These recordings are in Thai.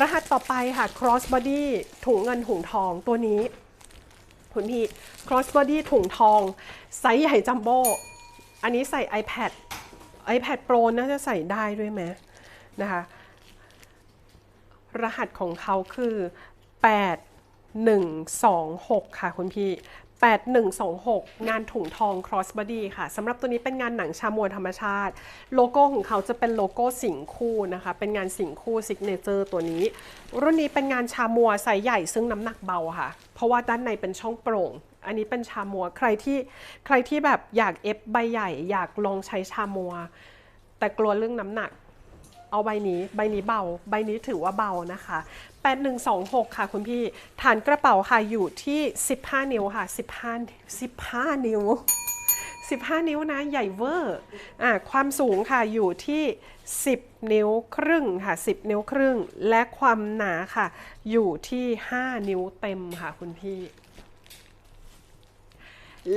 รหัสต่อไปค่ะ cross body ถุงเงินถุงทองตัวนี้คุณพี่ cross body ถุงทอง ไซส์ใหญ่จัมโบ้อันนี้ใส่ iPad iPad Pro น่าจะใส่ได้ด้วยไหมนะคะ รหัสของเขาคือ 8126 ค่ะคุณพี่ 8126 งานถุงทอง cross body ค่ะสำหรับตัวนี้เป็นงานหนังชามัวธรรมชาติ โลโก้ของเขาจะเป็นโลโก้สิงคู่นะคะ เป็นงานสิงคู่ซิกเนเจอร์ตัวนี้ รุ่นนี้เป็นงานชามัวไซส์ใหญ่ซึ่งน้ำหนักเบาค่ะ เพราะว่าด้านในเป็นช่องโปร่ง อันนี้เป็นชามัวใครที่ใครที่แบบอยากเอฟใบใหญ่ อยากลองใช้ชามัว แต่กลัวเรื่องน้ำหนัก เอาใบนี้ ใบนี้เบา ใบนี้ถือว่าเบานะคะ 8126 ค่ะคุณพี่ ฐานกระเป๋าค่ะอยู่ที่ 15 นิ้วค่ะ 15 15 นิ้ว 15 นิ้วนะใหญ่เวอร์อะความสูงค่ะอยู่ที่ 10 นิ้วครึ่งค่ะ 10 นิ้วครึ่ง และความหนาค่ะ อยู่ที่ 5 นิ้วเต็มค่ะคุณพี่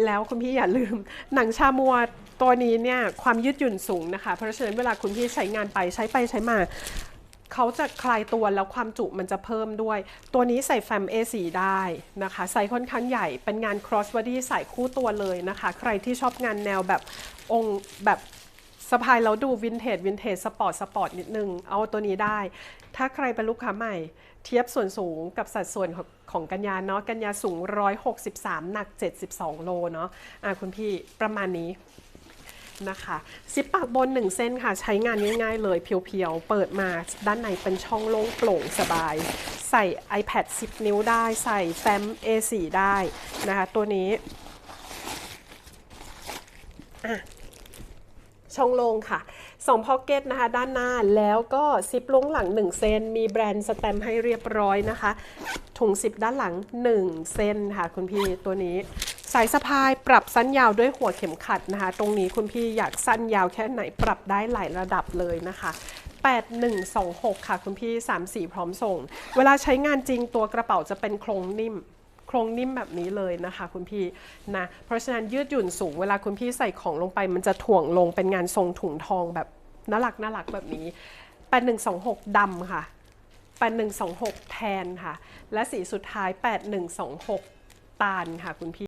แล้วคุณพี่อย่าลืม หนังชามัวตัวนี้เนี่ยความยืดหยุ่นสูงนะคะ เพราะฉะนั้นเวลาคุณพี่ใช้งานไปใช้ไปใช้มาเขาจะคลายตัวแล้วความจุมันจะเพิ่มด้วย ตัวนี้ใส่แฟม A4 ได้นะคะไซส์ค่อนข้างใหญ่เป็นงาน cross body ใส่คู่ตัวเลยนะคะ ใครที่ชอบงานแนวแบบองค์แบบ สะพายแล้วดูวินเทจวินเทจสปอร์ตสปอร์ตนิดนึง เอาตัวนี้ได้ ถ้าใครเป็นลูกค้าใหม่ เทียบส่วนสูงกับสัดส่วนของของกัญญาเนาะกัญญาสูง 163 หนัก 72 โลเนาะอะคุณพี่ประมาณนี้นะคะซิปปากบน 1 เส้นค่ะ ใช้งานง่ายๆเลย เพียวๆ เปิดมาด้านในเป็นช่องโล่งโปร่งสบาย ใส่ iPad 10 นิ้วได้ ใส่แฟ้ม A4 ได้นะคะ ตัวนี้อะ ช่องลงค่ะ2พ็อกเก็ตนะคะ ด้านหน้าแล้วก็ซิปลงหลัง 1 เซน มีแบรนด์สแตมป์ให้เรียบร้อยนะคะ ถุงซิปด้านหลัง 1 เซนค่ะ คุณพี่ตัวนี้ สายสะพายปรับสั้นยาวด้วยหัวเข็มขัดนะคะ ตรงนี้คุณพี่อยากสั้นยาวแค่ไหนปรับได้หลายระดับเลยนะคะ8126 ค่ะ คุณพี่3สีพร้อมส่ง เวลาใช้งานจริงตัวกระเป๋าจะเป็นโครงนิ่ม โครงนิ่มแบบนี้เลยนะคะคุณพี่นะเพราะฉะนั้นยืดหยุ่นสูงเวลาคุณพี่ใส่ของลงไป มันจะถ่วงลงเป็นงานทรงถุงทองแบบน่ารักน่ารักแบบนี้แปดหนึ่งสองหกดำค่ะแปดหนึ่งสองหกแทนค่ะ และสีสุดท้ายแปดหนึ่งสองหกตาลค่ะคุณพี่